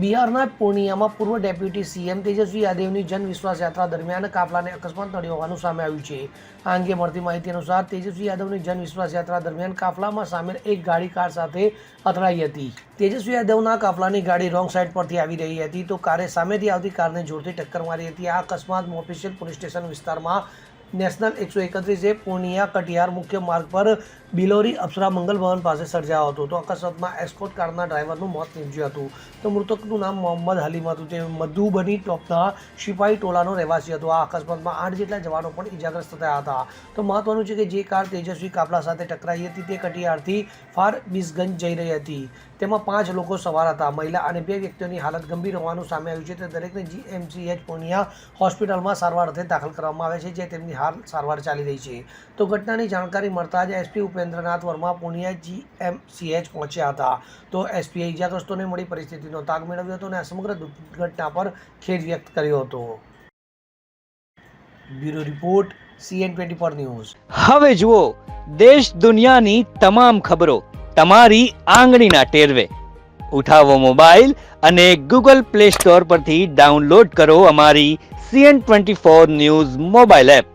બિહારના પૂર્ણિયામાં પૂર્વ deputy CM તેજસ્વી યાદવની જન વિશ્વાસ યાત્રા દરમિયાન કાફલાને અકસ્માત નડ્યો હોવાનું સામે આવ્યું છે. આ અંગે મળતી માહિતી અનુસાર તેજસ્વી યાદવની જન વિશ્વાસ યાત્રા દરમિયાન કાફલામાં સામેલ એક ગાડી કાર સાથે અથડાઈ હતી. તેજસ્વી યાદવના કાફલાની ગાડી રોંગ સાઈડ પરથી આવી રહી હતી તો કારે સામેથી આવતી કારને જોરથી ટક્કર મારી હતી. આ અકસ્માત મોફિશિયલ પોલીસ સ્ટેશન વિસ્તારમાં નેશનલ એકસો એકત્રીસે પૂર્ણિયા કટિહાર મુખ્ય માર્ગ પર બિલોરી અપ્સરા મંગલ ભવન પાસે સર્જાયો હતો. તો અકસ્માતમાં એસ્કોટ કારના ડ્રાઈવરનું મોત નીપજ્યું હતું. તો મૃતકનું નામ મોહમ્મદ હલીમ હતું. તે મધુબની ટોપના સિપાહી ટોલાનો રહેવાસી હતો. આ અકસ્માતમાં આઠ જેટલા જવાનો પણ ઇજાગ્રસ્ત થયા હતા. તો મહત્વનું છે કે જે કાર તેજસ્વી કાફલા સાથે ટકરાઈ હતી તે કટિયારથી ફાર બીસગંજ જઈ રહી હતી. તેમાં પાંચ લોકો સવાર હતા. મહિલા અને બે વ્યક્તિઓની હાલત ગંભીર હોવાનું સામે આવ્યું છે. તે દરેકને જીએમસીએચ પૂર્ણિયા હોસ્પિટલમાં સારવાર અર્થે દાખલ કરવામાં આવે છે, જે તેમની હાલ સારવાર ચાલી રહી છે. તો ઘટનાની જાણકારી મળતા જ એસપી ઉપેન્દ્રનાથ વર્મા પૂર્ણિયા જીએમસીએચ પહોંચ્યા હતા. તો એસપીએ ઇજાગ્રસ્તોને મળી પરિસ્થિતિનો તાગ મેળવ્યો હતો અને આ સમગ્ર દુર્ઘટના પર ખેદ વ્યક્ત કર્યો હતો. Bureau report, CN twenty four news. હવે જુઓ, દેશ દુનિયાની તમામ ખબરો તમારી આંગળીના ટેરવે. ઉઠાવો મોબાઈલ અને ગૂગલ પ્લે સ્ટોર પરથી ડાઉનલોડ કરો અમારી CN twenty four news mobile app.